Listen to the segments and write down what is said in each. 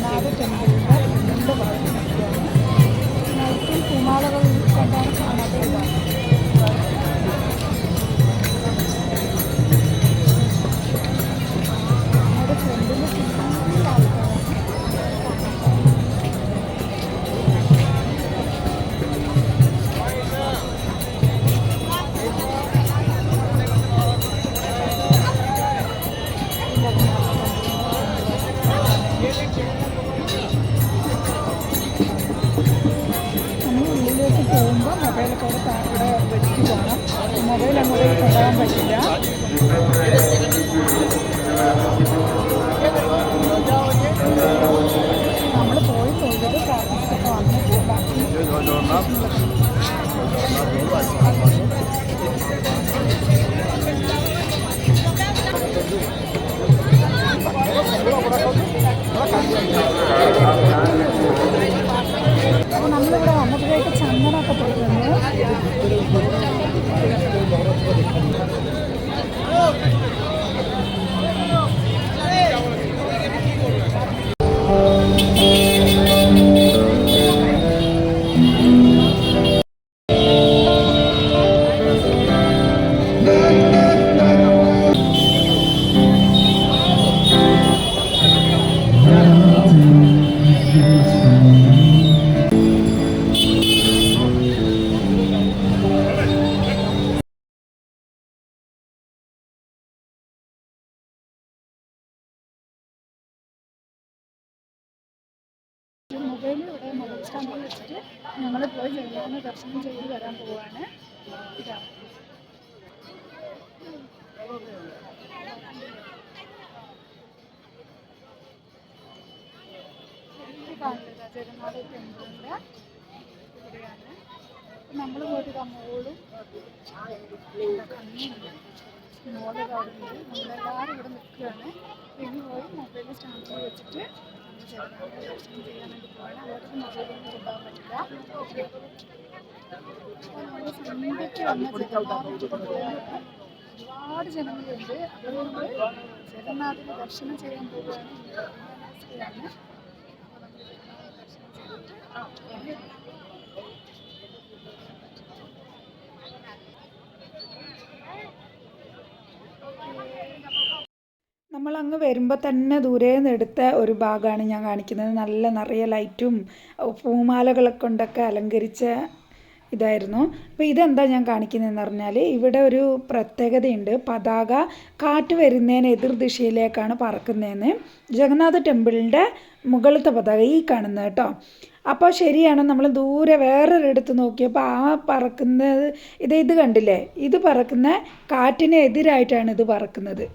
another temple. Mobile ഇവിടെ mobile സ്റ്റാൻഡിൽ വെച്ചിട്ട് ഞങ്ങൾ പോയി ചെയ്യുന്ന ദർശനം ചെയ്ത് വരാൻ പോവാണ്. ഇതാ. ശരിക്കും കാണില്ല ജഗന്നാഥ ടെമ്പിളിന്റെ ഇവിടെയാണ്. നമ്മൾ പോയിട്ട് മോളും കണ്ണിയുണ്ട് മോൾ കാണുന്നത് നമ്മളെല്ലാവരും ഇവിടെ നിൽക്കുകയാണ്. ഇനി പോയി മൊബൈൽ സ്റ്റാൻഡിൽ വെച്ചിട്ട് നമ്മൾ ജഗന്നാഥ ദർശനം ചെയ്യാൻ വേണ്ടി അപ്പോൾ ഒരുപാട് ജനങ്ങളുണ്ട് അപ്പോൾ നമ്മൾ ദർശനം ചെയ്യാൻ പോവുകയാണ് ാണ് നമ്മൾ അങ്ങ് വരുമ്പോൾ തന്നെ ദൂരെ നിന്ന് എടുത്ത ഒരു ഭാഗമാണ് ഞാൻ കാണിക്കുന്നത്. നല്ല നിറയെ ലൈറ്റും പൂമാലകളൊക്കെ കൊണ്ടൊക്കെ അലങ്കരിച്ച ഇതായിരുന്നു. അപ്പോൾ ഇതെന്താ ഞാൻ കാണിക്കുന്നതെന്ന് പറഞ്ഞാൽ ഇവിടെ ഒരു പ്രത്യേകതയുണ്ട്. പതാക കാറ്റ് വരുന്നതിന് എതിർ ദിശയിലേക്കാണ് പറക്കുന്നതെന്ന് ജഗന്നാഥ ടെമ്പിളിന്റെ മുകളിലത്തെ പതാക ഈ കാണുന്നത് കേട്ടോ. അപ്പോൾ ശരിയാണ് നമ്മൾ ദൂരെ വേറൊരിടത്ത് നോക്കിയപ്പോൾ ആ പറക്കുന്നത് ഇത് ഇത് കണ്ടില്ലേ? ഇത് പറക്കുന്ന കാറ്റിന് എതിരായിട്ടാണ് ഇത് പറക്കുന്നത്.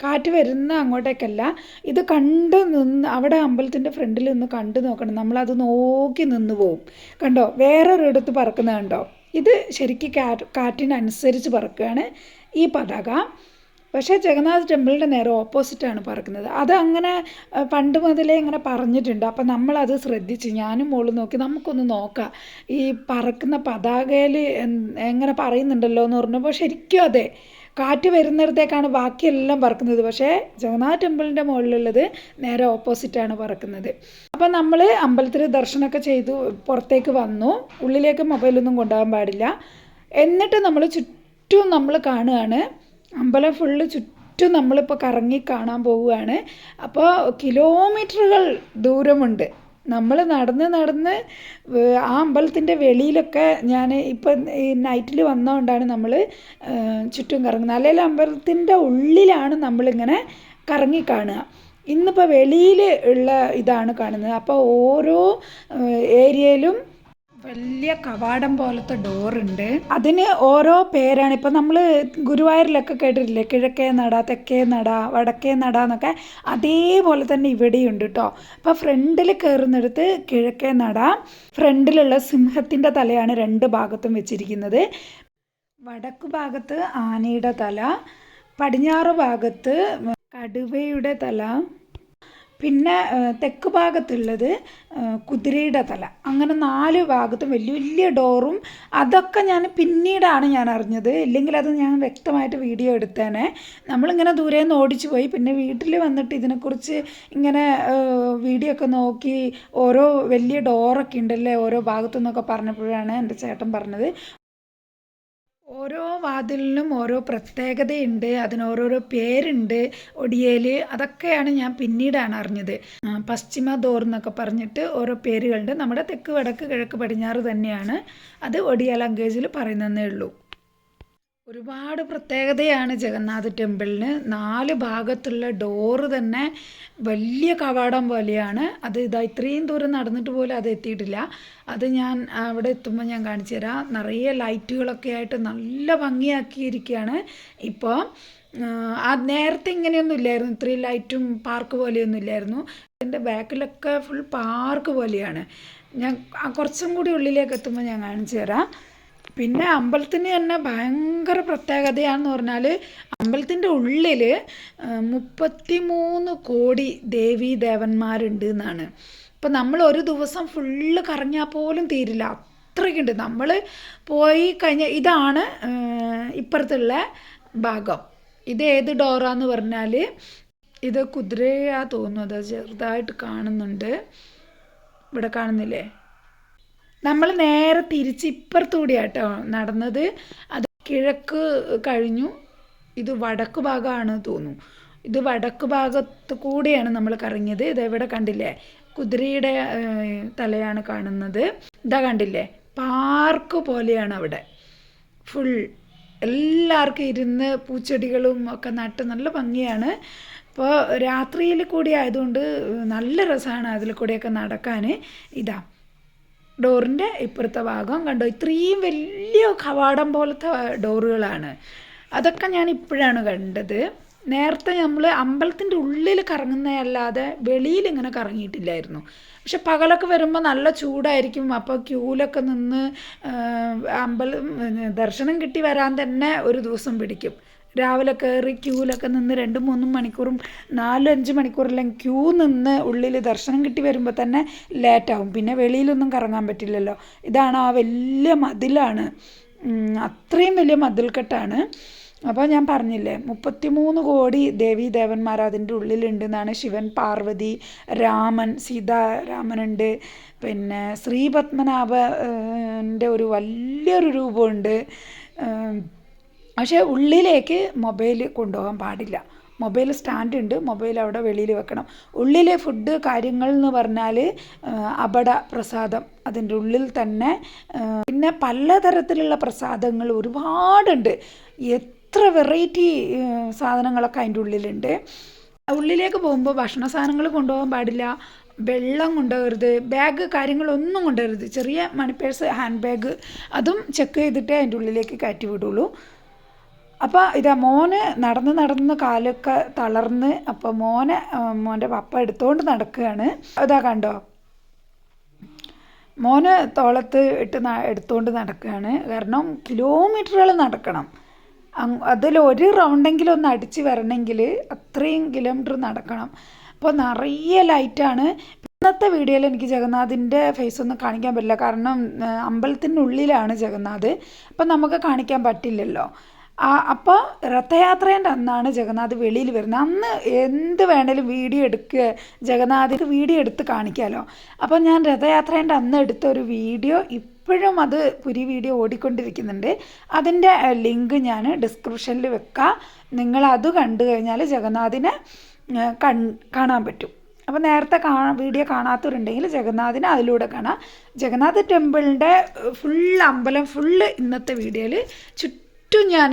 കാറ്റ് വരുന്ന അങ്ങോട്ടേക്കല്ല. ഇത് കണ്ട് നിന്ന് അവിടെ അമ്പലത്തിന്റെ ഫ്രണ്ടിൽ നിന്ന് കണ്ടു നോക്കണം. നമ്മളത് നോക്കി നിന്ന് പോവും. കണ്ടോ? വേറൊരിടത്ത് പറക്കുന്നത് കണ്ടോ? ഇത് ശരിക്കും കാറ്റ് കാറ്റിനനുസരിച്ച് പറക്കുകയാണ് ഈ പതാക. പക്ഷേ ജഗന്നാഥ് ടെമ്പിളിന്റെ നേരെ ഓപ്പോസിറ്റാണ് പറക്കുന്നത്. അത് അങ്ങനെ പണ്ട് മുതലേ ഇങ്ങനെ പറഞ്ഞിട്ടുണ്ട്. അപ്പം നമ്മളത് ശ്രദ്ധിച്ച് ഞാനും മോളും നോക്കി നമുക്കൊന്ന് നോക്കാം. ഈ പറക്കുന്ന പതാകയിൽ എങ്ങനെ പറയുന്നുണ്ടല്ലോ എന്ന് പറഞ്ഞപ്പോൾ ശരിക്കും അതെ. കാറ്റ് വരുന്നിടത്തേക്കാണ് ബാക്കിയെല്ലാം പറക്കുന്നത്. പക്ഷേ ജഗന്നാഥ് ടെമ്പിളിന്റെ മുകളിലുള്ളത് നേരെ ഓപ്പോസിറ്റാണ് പറക്കുന്നത്. അപ്പം നമ്മൾ അമ്പലത്തിൽ ദർശനമൊക്കെ ചെയ്തു പുറത്തേക്ക് വന്നു. ഉള്ളിലേക്ക് മൊബൈലൊന്നും കൊണ്ടുപോകാൻ പാടില്ല. എന്നിട്ട് നമ്മൾ ചുറ്റും നമ്മൾ കാണുകയാണ്. അമ്പലം ഫുള്ള് ചുറ്റും നമ്മളിപ്പോൾ കറങ്ങി കാണാൻ പോവുകയാണ്. അപ്പോൾ കിലോമീറ്ററുകൾ ദൂരമുണ്ട്. നമ്മൾ നടന്ന് നടന്ന് ആ അമ്പലത്തിന്റെ വെളിയിലൊക്കെ ഞാൻ ഇപ്പം ഈ നൈറ്റിൽ വന്നതുകൊണ്ടാണ് നമ്മൾ ചുറ്റും കറങ്ങുന്നത്. അല്ലെങ്കിൽ അമ്പലത്തിന്റെ ഉള്ളിലാണ് നമ്മളിങ്ങനെ കറങ്ങി കാണുക. ഇന്നിപ്പോൾ വെളിയിൽ ഉള്ള ഇതാണ് കാണുന്നത്. അപ്പോൾ ഓരോ ഏരിയയിലും വലിയ കവാടം പോലത്തെ ഡോറുണ്ട്. അതിന് ഓരോ പേരാണ്. ഇപ്പം നമ്മൾ ഗുരുവായൂരിലൊക്കെ കേട്ടിട്ടില്ലേ? കിഴക്കേ നട തെക്കേ നട വടക്കേ നട എന്നൊക്കെ അതേപോലെ തന്നെ ഇവിടെയുണ്ട് കേട്ടോ അപ്പോൾ ഫ്രണ്ടിൽ കയറുന്നിടത്ത് കിഴക്കേ നട ഫ്രണ്ടിലുള്ള സിംഹത്തിന്റെ തലയാണ് രണ്ട് ഭാഗത്തും വെച്ചിരിക്കുന്നത്. വടക്കു ഭാഗത്ത് ആനയുടെ തല പടിഞ്ഞാറ് ഭാഗത്ത് കടുവയുടെ തല പിന്നെ തെക്ക് ഭാഗത്തുള്ളത് കുതിരയുടെ തല. അങ്ങനെ നാല് ഭാഗത്തും വലിയ വലിയ ഡോറും. അതൊക്കെ ഞാൻ പിന്നീടാണ് ഞാൻ അറിഞ്ഞത്. ഇല്ലെങ്കിൽ അത് ഞാൻ വ്യക്തമായിട്ട് വീഡിയോ എടുത്തേനെ. നമ്മളിങ്ങനെ ദൂരെ നിന്ന് ഓടിച്ചു പോയി. പിന്നെ വീട്ടിൽ വന്നിട്ട് ഇതിനെക്കുറിച്ച് ഇങ്ങനെ വീഡിയോ ഒക്കെ നോക്കി ഓരോ വലിയ ഡോറൊക്കെ ഉണ്ടല്ലേ ഓരോ ഭാഗത്തു നിന്നൊക്കെ പറഞ്ഞപ്പോഴാണ് എന്റെ ചേട്ടൻ പറഞ്ഞത്. ഓരോ വാതിലിനും ഓരോ പ്രത്യേകതയുണ്ട് അതിന് ഓരോരോ പേരുണ്ട് ഒടിയേൽ അതൊക്കെയാണ് ഞാൻ പിന്നീടാണ് അറിഞ്ഞത്. പശ്ചിമ ദോർ എന്നൊക്കെ പറഞ്ഞിട്ട് ഓരോ പേരുകളുണ്ട്. നമ്മുടെ തെക്ക് വടക്ക് കിഴക്ക് പടിഞ്ഞാറ് തന്നെയാണ് അത് ഒഡിയ ലാംഗ്വേജിൽ പറയുന്നതേ ഉള്ളൂ. ഒരുപാട് പ്രത്യേകതയാണ് ജഗന്നാഥ ടെമ്പിളിന്. നാല് ഭാഗത്തുള്ള ഡോറ് തന്നെ വലിയ കവാടം പോലെയാണ്. അത് ഇതാ ഇത്രയും ദൂരം നടന്നിട്ട് പോലും അത് എത്തിയിട്ടില്ല. അത് ഞാൻ അവിടെ എത്തുമ്പോൾ ഞാൻ കാണിച്ചു തരാം. നിറയെ ലൈറ്റുകളൊക്കെ ആയിട്ട് നല്ല ഭംഗിയാക്കിയിരിക്കുകയാണ്. ഇപ്പോൾ ആ നേരത്തെ ഇങ്ങനെയൊന്നും ഇല്ലായിരുന്നു. ഇത്രയും ലൈറ്റും പാർക്ക് പോലെയൊന്നും ഇല്ലായിരുന്നു. എന്റെ ബാക്കിലൊക്കെ ഫുൾ പാർക്ക് പോലെയാണ്. ഞാൻ കുറച്ചും കൂടി ഉള്ളിലേക്ക് എത്തുമ്പോൾ ഞാൻ കാണിച്ചു തരാം. പിന്നെ അമ്പലത്തിന് തന്നെ ഭയങ്കര പ്രത്യേകതയാണെന്ന് പറഞ്ഞാൽ അമ്പലത്തിന്റെ ഉള്ളിൽ മുപ്പത്തി മൂന്ന് കോടി ദേവീ ദേവന്മാരുണ്ട് എന്നാണ്. ഇപ്പം നമ്മൾ ഒരു ദിവസം ഫുള്ള് കറങ്ങിയാൽ പോലും തീരില്ല. അത്രയ്ക്കുണ്ട്. നമ്മൾ പോയി കഴിഞ്ഞ ഇതാണ് ഇപ്പുറത്തുള്ള ഭാഗം. ഇത് ഏത് ഡോറാന്ന് പറഞ്ഞാൽ ഇത് കുതിരയാ തോന്നുന്നത്. ചെറുതായിട്ട് കാണുന്നുണ്ട്. ഇവിടെ കാണുന്നില്ലേ? നമ്മൾ നേരെ തിരിച്ച് ഇപ്പുറത്തൂടിയാട്ടോ നടന്നത്. അത് കിഴക്ക് കഴിഞ്ഞു. ഇത് വടക്ക് ഭാഗമാണ് തോന്നുന്നു. ഇത് വടക്ക് ഭാഗത്ത് കൂടെയാണ് നമ്മൾ കറങ്ങിയത്. ഇത് എവിടെ കണ്ടില്ലേ? കുതിരയുടെ തലയാണ് കാണുന്നത്. ഇതാ കണ്ടില്ലേ? പാർക്ക് പോലെയാണ് അവിടെ. ഫുൾ എല്ലാവർക്കും ഇരുന്ന് പൂച്ചെടികളും ഒക്കെ നട്ട് നല്ല ഭംഗിയാണ്. അപ്പോൾ രാത്രിയിൽ കൂടി ആയതുകൊണ്ട് നല്ല രസമാണ് അതിൽ കൂടെയൊക്കെ നടക്കാൻ. ഇതാ. ഡോറിന്റെ ഇപ്പുറത്തെ ഭാഗം കണ്ടോ? ഇത്രയും വലിയ കവാടം പോലത്തെ ഡോറുകളാണ്. അതൊക്കെ ഞാൻ ഇപ്പോഴാണ് കണ്ടത്. നേരത്തെ നമ്മൾ അമ്പലത്തിന്റെ ഉള്ളിൽ കറങ്ങുന്നതല്ലാതെ വെളിയിൽ ഇങ്ങനെ കറങ്ങിയിട്ടില്ലായിരുന്നു. പക്ഷെ പകലൊക്കെ വരുമ്പോൾ നല്ല ചൂടായിരിക്കും. അപ്പോൾ ക്യൂലൊക്കെ നിന്ന് അമ്പലം ദർശനം കിട്ടി വരാൻ തന്നെ ഒരു ദിവസം പിടിക്കും. രാവിലെ കയറി ക്യൂവിലൊക്കെ നിന്ന് രണ്ടും മൂന്നും മണിക്കൂറും നാലും അഞ്ച് മണിക്കൂറെല്ലാം ക്യൂ നിന്ന് ഉള്ളിൽ ദർശനം കിട്ടി വരുമ്പോൾ തന്നെ ലേറ്റാവും. പിന്നെ വെളിയിലൊന്നും കറങ്ങാൻ പറ്റില്ലല്ലോ. ഇതാണ് ആ വലിയ മതിലാണ്. അത്രയും വലിയ മതിൽക്കെട്ടാണ്. അപ്പോൾ ഞാൻ പറഞ്ഞില്ലേ മുപ്പത്തിമൂന്ന് കോടി ദേവീ ദേവന്മാർ അതിന്റെ ഉള്ളിലുണ്ടെന്നാണ് ശിവൻ പാർവതി രാമൻ സീതാരാമനുണ്ട്. പിന്നെ ശ്രീപത്മനാഭന്റെ ഒരു വലിയൊരു രൂപമുണ്ട്. പക്ഷേ ഉള്ളിലേക്ക് മൊബൈൽ കൊണ്ടുപോകാൻ പാടില്ല. മൊബൈൽ സ്റ്റാൻഡ് ഉണ്ട് മൊബൈൽ അവിടെ വെളിയിൽ വെക്കണം. ഉള്ളിലെ ഫുഡ് കാര്യങ്ങൾ എന്ന് പറഞ്ഞാൽ അപട പ്രസാദം അതിന്റെ ഉള്ളിൽ തന്നെ പിന്നെ പലതരത്തിലുള്ള പ്രസാദങ്ങൾ ഒരുപാടുണ്ട്. എത്ര വെറൈറ്റി സാധനങ്ങളൊക്കെ അതിന്റെ ഉള്ളിലുണ്ട്. ഉള്ളിലേക്ക് പോകുമ്പോൾ ഭക്ഷണ സാധനങ്ങൾ കൊണ്ടുപോകാൻ പാടില്ല. വെള്ളം കൊണ്ടുപോകരുത് ബാഗ് കാര്യങ്ങളൊന്നും കൊണ്ടുവരരുത്. ചെറിയ മണി പേഴ്സ് ഹാൻഡ് ബാഗ് അതും ചെക്ക് ചെയ്തിട്ടേ അതിന്റെ ഉള്ളിലേക്ക് കയറ്റി വിടുള്ളൂ. അപ്പോൾ ഇതാ മോന് നടന്ന് നടന്ന് കാലൊക്കെ തളർന്ന് അപ്പോൾ മോനെ മോന്റെ പപ്പ എടുത്തുകൊണ്ട് നടക്കുകയാണ് അതാ കണ്ടോ? മോന് തോളത്ത് ഇട്ട് എടുത്തുകൊണ്ട് നടക്കുകയാണ് കാരണം കിലോമീറ്ററുകൾ നടക്കണം. അതിൽ ഒരു റൗണ്ടെങ്കിലും ഒന്ന് അടിച്ച് വരണമെങ്കിൽ അത്രയും കിലോമീറ്റർ നടക്കണം. അപ്പോൾ നിറയെ ലൈറ്റാണ്. ഇന്നത്തെ വീഡിയോയിൽ എനിക്ക് ജഗന്നാഥിന്റെ ഫേസ് ഒന്നും കാണിക്കാൻ പറ്റില്ല. കാരണം അമ്പലത്തിനുള്ളിലാണ് ജഗന്നാഥ്. അപ്പം നമുക്ക് കാണിക്കാൻ പറ്റില്ലല്ലോ. അപ്പോൾ രഥയാത്രേന്റെ അന്നാണ് ജഗന്നാഥ് വെളിയിൽ വരുന്നത്. അന്ന് എന്ത് വേണേലും വീഡിയോ എടുക്കുക. ജഗന്നാഥിന് വീഡിയോ എടുത്ത് കാണിക്കാമല്ലോ അപ്പോൾ ഞാൻ രഥയാത്രേന്റെ അന്ന് എടുത്ത ഒരു വീഡിയോ ഇപ്പോഴും അത് പുരി വീഡിയോ ഓടിക്കൊണ്ടിരിക്കുന്നുണ്ട്. അതിന്റെ ലിങ്ക് ഞാൻ ഡിസ്ക്രിപ്ഷനിൽ വെക്കാം. നിങ്ങൾ അത് കണ്ടു കഴിഞ്ഞാൽ ജഗന്നാഥിനെ കൺ കാണാൻ പറ്റും. അപ്പോൾ നേരത്തെ കാണാ വീഡിയോ കാണാത്തവരുണ്ടെങ്കിൽ ജഗന്നാഥിനെ അതിലൂടെ കാണാം. ജഗന്നാഥ് ടെമ്പിളിന്റെ ഫുൾ അമ്പലം ഫുള്ള് ഇന്നത്തെ വീഡിയോയിൽ ചുറ്റും ഞാൻ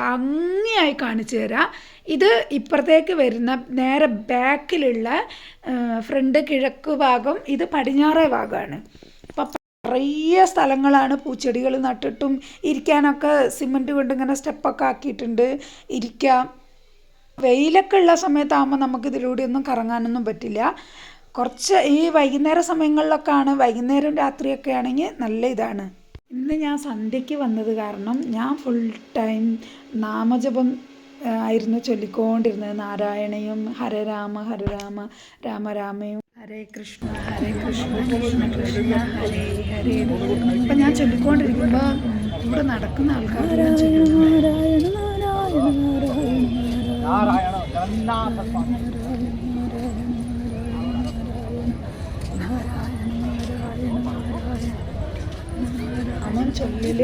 ഭംഗിയായി കാണിച്ചു തരാം. ഇത് ഇപ്പുറത്തേക്ക് വരുന്ന നേരെ ബാക്കിലുള്ള ഫ്രണ്ട് കിഴക്ക് ഭാഗം ഇത് പടിഞ്ഞാറേ ഭാഗമാണ് അപ്പം നിറയെ സ്ഥലങ്ങളാണ് പൂച്ചെടികൾ നട്ടിട്ടും ഇരിക്കാനൊക്കെ സിമന്റ് കൊണ്ട് ഇങ്ങനെ സ്റ്റെപ്പൊക്കെ ആക്കിയിട്ടുണ്ട്. ഇരിക്കാം. വെയിലൊക്കെ ഉള്ള സമയത്താകുമ്പോൾ നമുക്കിതിലൂടെ ഒന്നും കറങ്ങാനൊന്നും പറ്റില്ല. കുറച്ച് ഈ വൈകുന്നേര സമയങ്ങളിലൊക്കെ ആണ് വൈകുന്നേരം രാത്രിയൊക്കെ ആണെങ്കിൽ നല്ല ഇതാണ്. ഇന്ന് ഞാൻ സന്ധ്യയ്ക്ക് വന്നത് കാരണം ഞാൻ ഫുൾ ടൈം നാമജപം ആയിരുന്നു ചൊല്ലിക്കൊണ്ടിരുന്നത് നാരായണയും ഹരരാമ ഹരരാമ രാമരാമയും ഹരേ കൃഷ്ണ ഹരേ കൃഷ്ണ കൃഷ്ണ കൃഷ്ണ ഹരേ ഹരേ അപ്പം ഞാൻ ചൊല്ലിക്കൊണ്ടിരിക്കുമ്പോൾ ഇവിടെ നടക്കുന്ന ആൾക്കാർ നാരായണ നാരായണ ജഗന്നാഥ സ്വാമി ചൊല്ലിൽ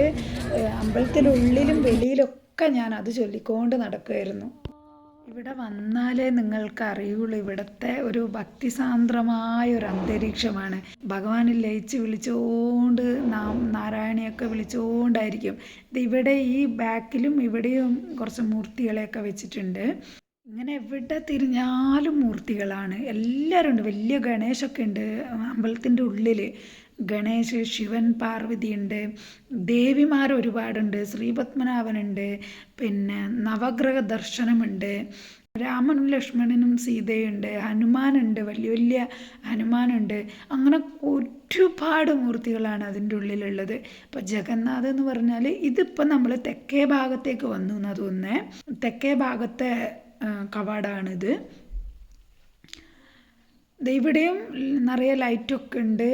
അമ്പലത്തിനുള്ളിലും വെളിയിലൊക്കെ ഞാൻ അത് ചൊല്ലിക്കൊണ്ട് നടക്കുമായിരുന്നു ഇവിടെ വന്നാലേ നിങ്ങൾക്ക് അറിയുള്ളൂ ഇവിടുത്തെ ഒരു ഭക്തിസാന്ദ്രമായ ഒരു അന്തരീക്ഷമാണ്. ഭഗവാനിൽ ലയിച്ച് വിളിച്ചുകൊണ്ട് നാം നാരായണിയൊക്കെ വിളിച്ചുകൊണ്ടായിരിക്കും ഇത് ഇവിടെ ഈ ബാക്കിലും ഇവിടെയും കുറച്ച് മൂർത്തികളെയൊക്കെ വെച്ചിട്ടുണ്ട്. ഇങ്ങനെ എവിടെ തിരിഞ്ഞാലും മൂർത്തികളാണ്. എല്ലാവരും ഉണ്ട് വലിയ ഗണേശൊക്കെ ഉണ്ട് അമ്പലത്തിന്റെ ഉള്ളിൽ ഗണേശ് ശിവൻ പാർവതി ഉണ്ട് ദേവിമാർ ഒരുപാടുണ്ട്. ശ്രീപത്മനാഭനുണ്ട്. പിന്നെ നവഗ്രഹ ദർശനമുണ്ട്. രാമനും ലക്ഷ്മണനും സീതയുണ്ട്. ഹനുമാനുണ്ട്. വലിയ വലിയ ഹനുമാനുണ്ട്. അങ്ങനെ ഒരുപാട് മൂർത്തികളാണ് അതിന്റെ ഉള്ളിലുള്ളത്. ഇപ്പം ജഗന്നാഥ് എന്ന് പറഞ്ഞാൽ ഇതിപ്പോൾ നമ്മൾ തെക്കേ ഭാഗത്തേക്ക് വന്നു എന്ന് തോന്നുന്നത് തെക്കേ ഭാഗത്തെ കവാടാണിത്. ഇവിടെയും നിറയെ ലൈറ്റൊക്കെ ഉണ്ട്.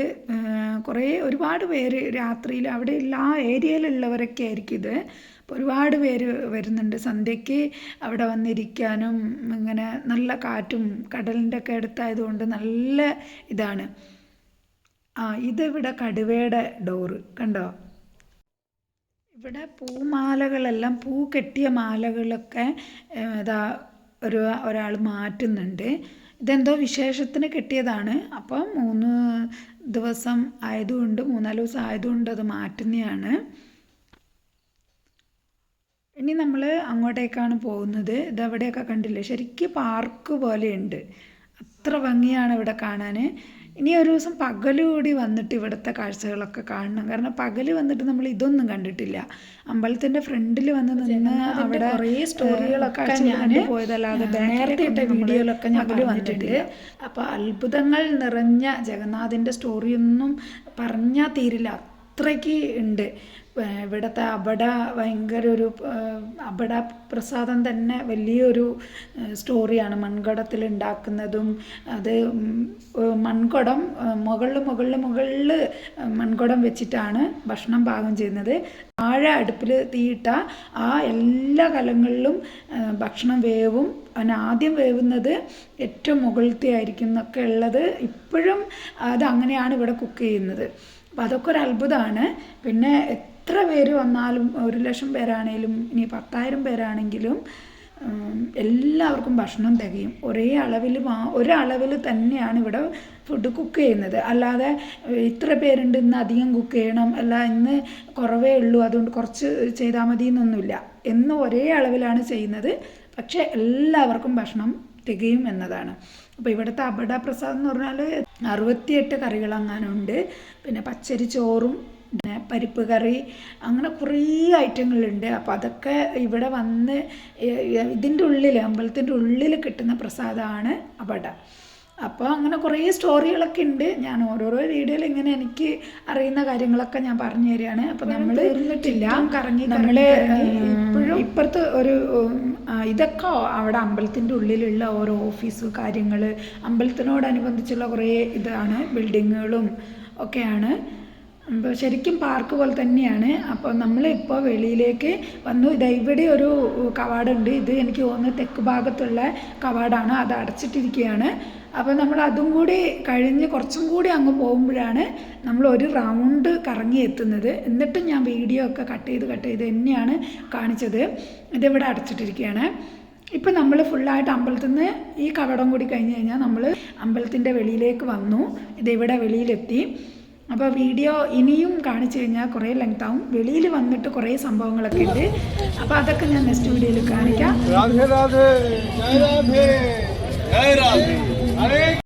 കുറേ ഒരുപാട് പേര് രാത്രിയിൽ അവിടെ എല്ലാ ഏരിയയിലുള്ളവരൊക്കെ ആയിരിക്കും ഇത്. അപ്പോൾ ഒരുപാട് പേര് വരുന്നുണ്ട്. സന്ധ്യയ്ക്ക് അവിടെ വന്നിരിക്കാനും ഇങ്ങനെ നല്ല കാറ്റും കടലിന്റെ ഒക്കെ അടുത്തായതുകൊണ്ട് നല്ല ഇതാണ്. ആ ഇതിവിടെ കടുവയുടെ ഡോറ് കണ്ടോ? ഇവിടെ പൂമാലകളെല്ലാം പൂ കെട്ടിയ മാലകളൊക്കെ ഇതാ ഒരു ഒരാൾ മാറ്റുന്നുണ്ട്. ഇതെന്തോ വിശേഷത്തിന് കിട്ടിയതാണ്. അപ്പം മൂന്ന് ദിവസം ആയതുകൊണ്ട് മൂന്നാൽ ദിവസം ആയതുകൊണ്ട് അത് മാറ്റുന്നതാണ് ഇനി നമ്മൾ അങ്ങോട്ടേക്കാണ് പോകുന്നത്. ഇതവിടെയൊക്കെ കണ്ടില്ലേ? ശരിക്കും പാർക്ക് പോലെയുണ്ട്. അത്ര ഭംഗിയാണ് ഇവിടെ കാണാൻ ഇനി ഒരു ദിവസം പകലുകൂടി വന്നിട്ട് ഇവിടുത്തെ കാഴ്ചകളൊക്കെ കാണണം. കാരണം പകൽ വന്നിട്ട് നമ്മൾ ഇതൊന്നും കണ്ടിട്ടില്ല. അമ്പലത്തിന്റെ ഫ്രണ്ടിൽ വന്ന് നിന്ന് അവിടെ കുറേ സ്റ്റോറികളൊക്കെ ഞാൻ പോയതല്ലാതെ നേരത്തെ ഇട്ട വീഡിയോയിലൊക്കെ ഞാൻ വന്നിട്ടുണ്ട് അപ്പോൾ അത്ഭുതങ്ങൾ നിറഞ്ഞ ജഗന്നാഥിന്റെ സ്റ്റോറിയൊന്നും പറഞ്ഞാൽ തീരില്ല. അത്രയ്ക്ക് ഉണ്ട്. ഇവിടുത്തെ അബട ഭയങ്കര ഒരു അബട പ്രസാദം തന്നെ വലിയൊരു സ്റ്റോറിയാണ്. മൺകുടത്തിൽ ഉണ്ടാക്കുന്നതും അത് മൺകുടം മുകളിൽ മുകളിൽ മുകളിൽ മൺകുടം വെച്ചിട്ടാണ് ഭക്ഷണം പാകം ചെയ്യുന്നത്. താഴെ അടുപ്പിൽ തീയിട്ട ആ എല്ലാ കലങ്ങളിലും ഭക്ഷണം വേവും. അതിന് ആദ്യം വേവുന്നത് ഏറ്റവും മുകളിലത്തെ ആയിരിക്കും എന്നൊക്കെ ഉള്ളത് ഇപ്പോഴും അത് അങ്ങനെയാണ് ഇവിടെ കുക്ക് ചെയ്യുന്നത്. അപ്പം അതൊക്കെ ഒരു അത്ഭുതമാണ് പിന്നെ എത്ര പേര് വന്നാലും ഒരു ലക്ഷം പേരാണേലും ഇനി പത്തായിരം പേരാണെങ്കിലും എല്ലാവർക്കും ഭക്ഷണം തികയും. ഒരേ അളവിൽ മാ ഒരളവിൽ തന്നെയാണ് ഇവിടെ ഫുഡ് കുക്ക് ചെയ്യുന്നത്. അല്ലാതെ ഇത്ര പേരുണ്ട് ഇന്ന് അധികം കുക്ക് ചെയ്യണം അല്ല ഇന്ന് കുറവേ ഉള്ളൂ അതുകൊണ്ട് കുറച്ച് ചെയ്താൽ മതി എന്നൊന്നുമില്ല എന്നും ഒരേ അളവിലാണ് ചെയ്യുന്നത്. പക്ഷേ എല്ലാവർക്കും ഭക്ഷണം തികയും എന്നതാണ്. അപ്പോൾ ഇവിടുത്തെ അബട പ്രസാദം എന്ന് പറഞ്ഞാൽ അറുപത്തിയെട്ട് കറികളങ്ങാനുണ്ട് പിന്നെ പച്ചരി ചോറും പിന്നെ പരിപ്പ് കറി അങ്ങനെ കുറേ ഐറ്റങ്ങളുണ്ട്. അപ്പോൾ അതൊക്കെ ഇവിടെ വന്ന് ഇതിന്റെ ഉള്ളിൽ അമ്പലത്തിന്റെ ഉള്ളിൽ കിട്ടുന്ന പ്രസാദമാണ് അബട അപ്പോൾ അങ്ങനെ കുറേ സ്റ്റോറികളൊക്കെ ഉണ്ട്. ഞാൻ ഓരോരോ വീഡിയോയിൽ ഇങ്ങനെ എനിക്ക് അറിയുന്ന കാര്യങ്ങളൊക്കെ ഞാൻ പറഞ്ഞു തരികയാണ്. അപ്പോൾ നമ്മൾ ഇരുന്നിട്ടില്ല കറങ്ങി നമ്മൾ ഇപ്പോഴും ഇപ്പുറത്ത് ഒരു ഇതൊക്കെ അവിടെ അമ്പലത്തിന്റെ ഉള്ളിലുള്ള ഓരോ ഓഫീസ് കാര്യങ്ങൾ അമ്പലത്തിനോടനുബന്ധിച്ചുള്ള കുറേ ഇതാണ്. ബിൽഡിങ്ങുകളും ഒക്കെയാണ്. അപ്പോൾ ശരിക്കും പാർക്ക് പോലെ തന്നെയാണ്. അപ്പോൾ നമ്മളിപ്പോൾ വെളിയിലേക്ക് വന്നു. ഇതാ ഇവിടെ ഒരു കവാടുണ്ട്. ഇത് എനിക്ക് തോന്നുന്നു തെക്ക് ഭാഗത്തുള്ള കവാടാണ്. അത് അടച്ചിട്ടിരിക്കുകയാണ്. അപ്പോൾ നമ്മൾ അതും കൂടി കഴിഞ്ഞ് കുറച്ചും കൂടി അങ്ങ് പോകുമ്പോഴാണ് നമ്മൾ ഒരു റൗണ്ട് കറങ്ങി എത്തുന്നത്. എന്നിട്ടും ഞാൻ വീഡിയോ ഒക്കെ കട്ട് ചെയ്ത് കട്ട് ചെയ്ത് തന്നെയാണ് കാണിച്ചത്. ഇതിവിടെ അടച്ചിട്ടിരിക്കുകയാണ്. ഇപ്പം നമ്മൾ ഫുള്ളായിട്ട് അമ്പലത്തിൽ നിന്ന് ഈ കവടം കൂടി കഴിഞ്ഞ് കഴിഞ്ഞാൽ നമ്മൾ അമ്പലത്തിന്റെ വെളിയിലേക്ക് വന്നു. ഇതിവിടെ വെളിയിലെത്തി. അപ്പോൾ വീഡിയോ ഇനിയും കാണിച്ചു കഴിഞ്ഞാൽ കുറേ ലെങ്ത് ആവും. വെളിയിൽ വന്നിട്ട് കുറേ സംഭവങ്ങളൊക്കെ ഉണ്ട്. അപ്പോൾ അതൊക്കെ ഞാൻ നെക്സ്റ്റ് വീഡിയോയിൽ കാണിക്കാം.